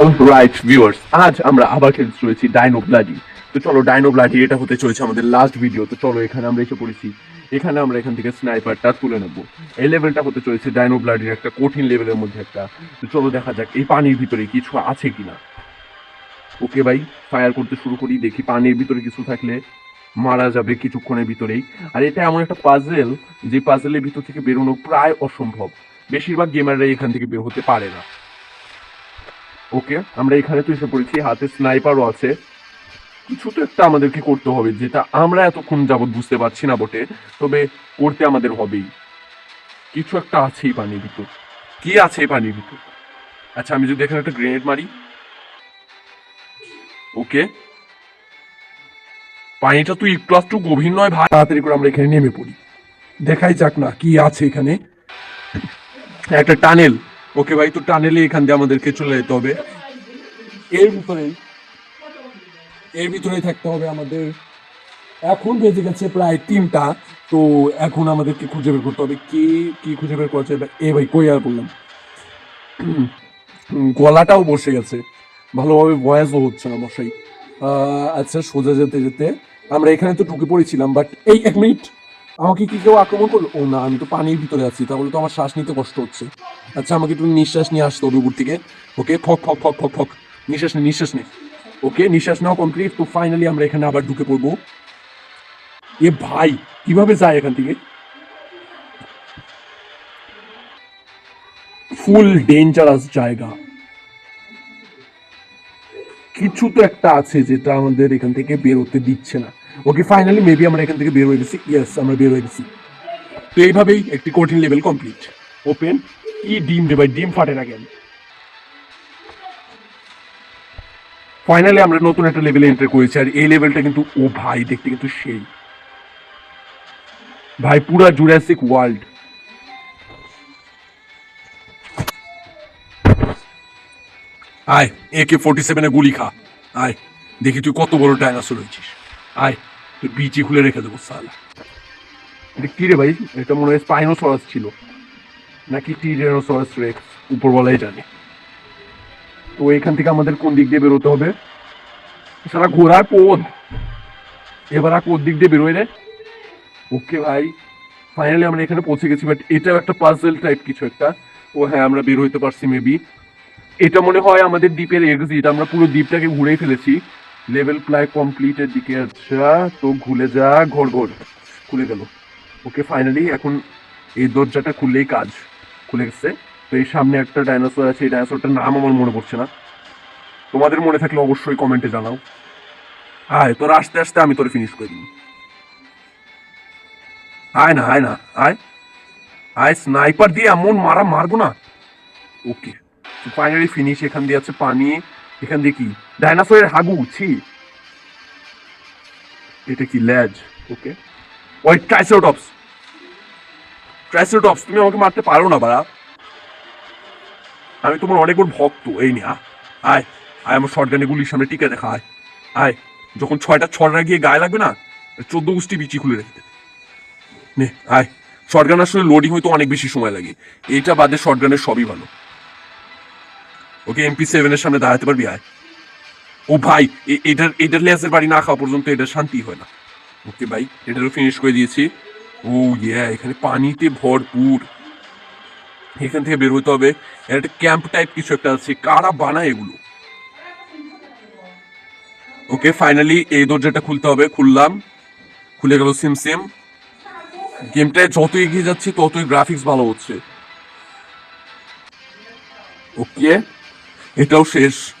Right viewers আজ আমরা আবার খেলতে চলেছি ডাইনো ব্লাডি তো চলো ডাইনো ব্লাডি এটা হতে চলেছে আমাদের লাস্ট ভিডিও তো চলো এখানে আমরা এসে পড়েছি। এখানে আমরা এখান থেকে স্নাইপারটা তুলে নেব। এই লেভেলটা হতে চলেছে ডাইনো ব্লাডির একটা কঠিন লেভেলের মধ্যে একটা। তো চলো দেখা যাক এই পানির ভিতরে কিছু আছে কিনা। ওকে ভাই ফায়ার করতে শুরু করি, দেখি পানির ভিতরে কিছু থাকলে মারা যাবে কিছুক্ষণের ভিতরেই। আর এটা এমন একটা পাজেল যে পাজেলের ভিতর থেকে বেরোনো প্রায় অসম্ভব। বেশিরভাগ গেমাররাই এখান থেকে বের হতে পারে না। ওকে, আমরা এখানে তো এসে পড়েছি, হাতে স্নাইপারও আছে। কিছু তো একটা আমাদেরকে করতে হবে, যেটা আমরা এতক্ষণ যাবৎ বুঝতে পারছি না বটে, তবে করতে আমাদের হবেই। কিছু একটা আছেই পানির ভিতর। কি আছে এই পানির ভিতর? আচ্ছা আমি যদি এখানে একটা গ্রেনেড মারি। ওকে। পানিটা তুই একটু একটু গভীর নয়, ভাই। তাড়াতাড়ি করে আমরা এখানে নেমে পড়ি। দেখাই যাক না, কি আছে এখানে। একটা টানেল। ওকে ভাই, তো টানেলে এখান দিয়ে আমাদেরকে চলে যেতে হবে। এর ভিতরে এর ভিতরে থাকতে হবে আমাদের। এখন বেজে গেছে প্রায় তিনটা, তো এখন আমাদেরকে খুঁজে বের করতে হবে। কি কি খুঁজে বের করছে? এ ভাই, কই আর বললাম। গলাটাও বসে গেছে। ভালোভাবে ভয়েসও হচ্ছে না মশাই। আচ্ছা সোজা যেতে যেতে। আমরা এখানে তো ঢুকে পড়েছিলাম বাট এই এক মিনিট। আমাকে কি কেউ আক্রমণ করল? ও না, আমি তো পানির ভিতরে আছি, তাহলে তো আমার শ্বাস নিতে কষ্ট হচ্ছে। আচ্ছা আমাকে একটু নিঃশ্বাস নিয়ে আসতো উপর থেকে। ওকে, ফক ফক ফক ফক ফক। নিঃশ্বাস নে নিঃশ্বাস নে। ওকে, নিঃশ্বাস নাও কমপ্লিট তো ফাইনালি আমরা এখানে আবার ঢুকে পড়ব। এ ভাই, কীভাবে যায় এখান থেকে? ফুল ডেঞ্জারাস জায়গা। কিছু তো একটা আছে যেটা আমাদের এখান থেকে বের হতে দিচ্ছে না। ওকে ফাইনালি মেবি আমরা এখান থেকে বের হয়ে গেছি। ইয়েস আমরা বের হয়ে গেছি। তো এইভাবেই একটি কঠিন লেভেল কমপ্লিট ওপেন ই ডিম রে ভাই, ডিম ফাটে না কেন? ফাইনালি আমরা নতুন একটা লেভেলে এন্টার করেছি, আর এই লেভেলটা কিন্তু, ও ভাই, দেখতে কিন্তু সেই। ভাই, পুরা জুরাসিক ওয়ার্ল্ড আয় একে ফোর্টি সেভেনে গুলি খা। আয়, দেখি তুই কত বড় ডাইনোসর হয়েছিস। আয় বিচি খুলে রেখে দেবো, সালা। এটা ভাই? এটা মনে হয় ছিল। নাকি রেক্স উপরওয়ালাই জানে। তো এখান থেকে আমাদের কোন দিক দিয়ে বেরোতে হবে? সারা পথ। এবার আর কোন দিক দিয়ে বেরোয় রে? ওকে ভাই ফাইনালি আমরা এখানে পৌঁছে গেছি বাট এটাও একটা পাজেল টাইপ কিছু একটা। ও হ্যাঁ আমরা বের হইতে পারছি মেবি এটা মনে হয় আমাদের দ্বীপের এক্সিট আমরা পুরো দ্বীপটাকে ঘুরেই ফেলেছি। লেভেল প্রায় কমপ্লিটের দিকে আচ্ছা তো ঘুরে যা, ঘর ঘর, খুলে গেল। ওকে ফাইনালি এখন এই দরজাটা খুললেই কাজ, খুলে গেছে। তো এই সামনে একটা ডাইনোসর আছে, এই ডাইনোসরটার নাম আমার মনে পড়ছে না। তোমাদের মনে থাকলে অবশ্যই কমেন্টে জানাও। আয়, তোর আস্তে আস্তে আমি তোর ফিনিশ করে দিই আয় না আয় না, আয়। আয় স্নাইপার দিয়ে এমন মারা মারবো না। ওকে ফাইনালি ফিনিশ এখান দিয়ে আছে পানি। এখান দিয়ে কি? ডাইনোসরের হাগু ছি। এটা কি ল্যাজ ওকে। ওই ট্রাইসেরোটপস। ট্রাইসেরোটপস তুমি আমাকে মারতে পারো না বাড়া। আমি তোমার অনেক বড় ভক্ত এই নিয়ে আয় আয় আমার শর্টগানে গুলির সামনে টিকে দেখা আয়। আয় যখন ছয়টা ছড়া গিয়ে গায়ে লাগবে না চোদ্দ গোষ্ঠী বিচি খুলে রেখে দেবে নে আয়। শর্টগান আসলে লোডিং হইতে অনেক বেশি সময় লাগে। এইটা বাদে শর্টগানের সবই ভালো। ওকে এমপি সেভেনের সামনে দাঁড়াতে পারবি আয়। ও ভাই এটার এটার লেসের বাড়ি না খাওয়া পর্যন্ত এটা শান্তি হয় না। ওকে ভাই, এটারও ফিনিশ করে দিয়েছি। ও ইয়া এখানে পানিতে ভরপুর। এখান থেকে বের হতে হবে। একটা ক্যাম্প টাইপ কিছু একটা আছে। কারা বানায় এগুলো? ওকে ফাইনালি এই দরজাটা খুলতে হবে। খুললাম। খুলে গেল সিম সিম। গেমটায় যত এগিয়ে যাচ্ছে, ততই গ্রাফিক্স ভালো হচ্ছে। ওকে, এটাও শেষ।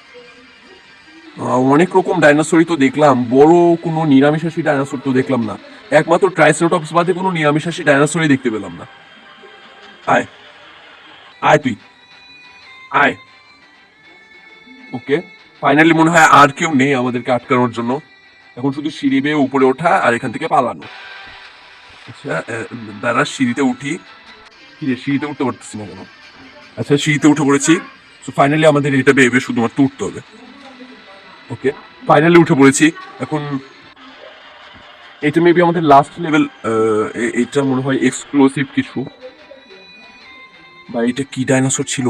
অনেক রকম ডাইনোসরই তো দেখলাম। বড় কোনো নিরামিষাশী ডাইনোসর তো দেখলাম না। একমাত্র ট্রাইসেরোটপস বাদে কোনো নিরামিষাশী ডাইনোসরই দেখতে পেলাম না। আয়। আয় তুই। আয়। ওকে। ফাইনালি মনে হয় আর কেউ নেই আমাদেরকে আটকানোর জন্য। এখন শুধু সিঁড়ি বেয়ে উপরে ওঠা আর এখান থেকে পালানো। আচ্ছা দাঁড়া, সিঁড়িতে উঠি। কি রে, সিঁড়িতে উঠতে পারতেছি না কেন? আচ্ছা সিঁড়িতে উঠে পড়েছি। তো ফাইনালি আমাদের এটা বেয়ে শুধুমাত্র উঠতে হবে। ওকে ফাইনালি উঠে পড়েছি। এখন এটা মেবি আমাদের লাস্ট লেভেল এটা মনে হয় এক্সক্লুসিভ কিছু। বা এটা কি ডাইনোসর ছিল?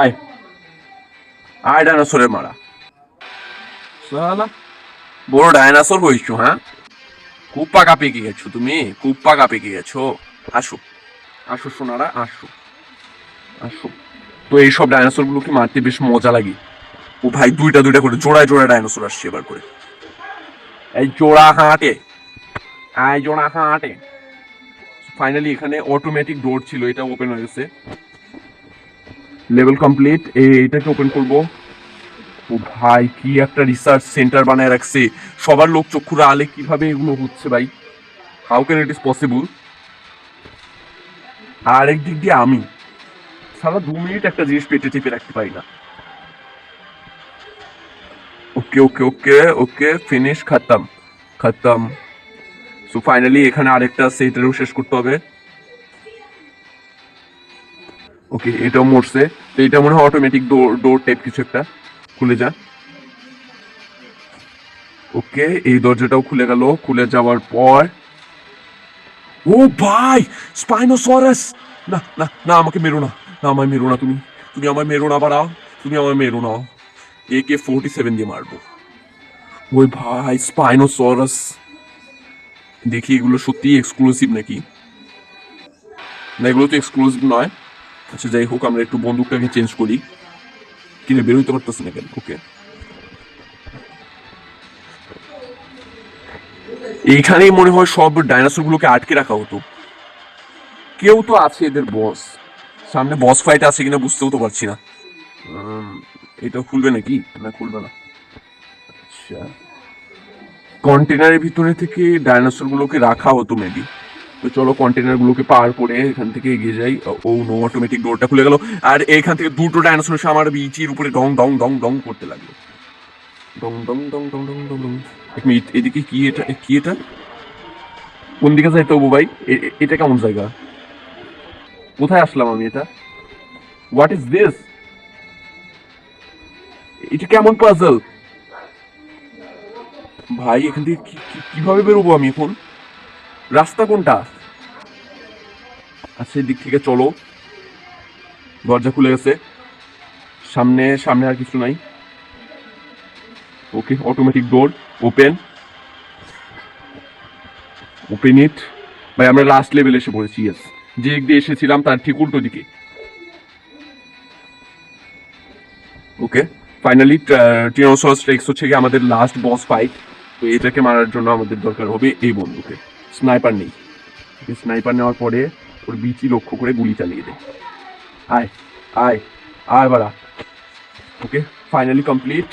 আয়। আয় ডাইনোসরের মারা। সালা বড় ডাইনোসর হইছো হ্যাঁ? খুব পাকা পেকে গেছো তুমি, খুব পাকা গেছো। আসো। আসো সোনারা, আসো। আসো। তো এইসব ডাইনোসর গুলোকে মারতে বেশ মজা লাগে। ও ভাই দুইটা দুইটা করে, জোড়ায় জোড়ায় ডাইনোসর আসছে এবার করে। এই জোড়া হাঁটে আয় জোড়া হাঁটে। ফাইনালি এখানে অটোমেটিক ডোর ছিল, এটা ওপেন হয়ে গেছে। লেভেল কমপ্লিট এটাকে ওপেন করব। ও ভাই, কি একটা রিসার্চ সেন্টার বানায় রাখছে। সবার লোক চক্ষুরা আলে কীভাবে এগুলো হচ্ছে ভাই? How can it is possible আর একদিক দিয়ে আমি। সারা দু মিনিট একটা জিনিস পেটে চেপে রাখতে পারি না। Okay okay okay okay finish খাতাম, খতম। সো ফাইনালি এখানে আরেকটা সেটেরও শেষ করতে হবে। ওকে এটাও মরছে। তো এটা মনে হয় অটোমেটিক ডোর ডোর টাইপ কিছু একটা খুলে যা ওকে এই দরজাটাও খুলে গেল। খুলে যাওয়ার পর ও ভাই স্পাইনোসরাস না না না, আমাকে মেরো না। না, আমায় মেরো না তুমি। তুমি আমায় মেরো না বাড়াও তুমি আমায় মেরো না। একে ফোরটি সেভেন দিয়ে মারবো। ওই ভাই স্পাইনোসরাস দেখি, এগুলো সত্যি এক্সক্লুসিভ নাকি? না, এগুলো তো এক্সক্লুসিভ নয়। আচ্ছা যাই হোক, আমরা একটু বন্দুকটাকে চেঞ্জ করি। কিনে বেরোইতে পারতেছি না কেন? ওকে। এইখানেই মনে হয় সব ডাইনোসর গুলোকে আটকে রাখা হতো। কেউ তো আছে এদের বস সামনে বস ফাইট আছে কিনা বুঝতেও তো পারছি না। এটা খুলবে নাকি? না খুলবে না। আচ্ছা। কন্টেনারের ভিতরে থেকে ডাইনোসর গুলোকে রাখা হতো মেবি তো চলো কন্টেনার গুলোকে পার করে এখান থেকে এগিয়ে যাই। ও নো অটোমেটিক ডোরটা খুলে গেল। আর এখান থেকে দুটো ডাইনোসর এসে আমার বিচির উপরে ডং ডং ডং ডং করতে লাগল। ডং ডং ডং ডং ডং ডং ডং এক মিনিট এদিকে কি এটা কি এটা? কোন দিকে যাইতে হব ভাই? এটা কেমন জায়গা? কোথায় আসলাম আমি এটা? হোয়াট ইজ দিস এটা কেমন পাজল ভাই, এখান থেকে কীভাবে বেরোবো আমি এখন? রাস্তা কোনটা? আচ্ছা দিক থেকে চলো। দরজা খুলে গেছে। সামনে সামনে আর কিছু নাই। Okay automatic door open open it ভাই, আমরা লাস্ট লেভেল এসে পড়েছি ইয়েস যে দিয়ে এসেছিলাম তার ঠিক উল্টো দিকে। ওকে ফাইনালি টিনোসরাস রেক্স হচ্ছে কি আমাদের লাস্ট বস ফাইট তো এটাকে মারার জন্য আমাদের দরকার হবে এই বন্ধুকে স্নাইপার নেই। স্নাইপার নেওয়ার পরে ওর বিচি লক্ষ্য করে গুলি চালিয়ে দেয়। আয় আয় আয় বাড়া। ওকে ফাইনালি কমপ্লিট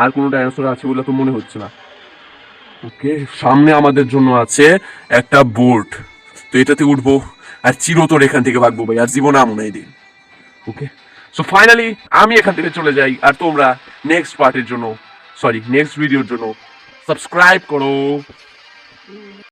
আর কোনো ডাইনোসর আছে বলে তো মনে হচ্ছে না। ওকে সামনে আমাদের জন্য আছে একটা বোর্ড তো এটাতে উঠবো আর চিরতর এখান থেকে ভাগবো ভাই, আর জীবন আমন এই দিন। ওকে সো ফাইনালি আমি এখান থেকে চলে যাই, আর তোমরা নেক্সট পার্টের জন্য সরি নেক্সট ভিডিওর জন্য সাবস্ক্রাইব করো।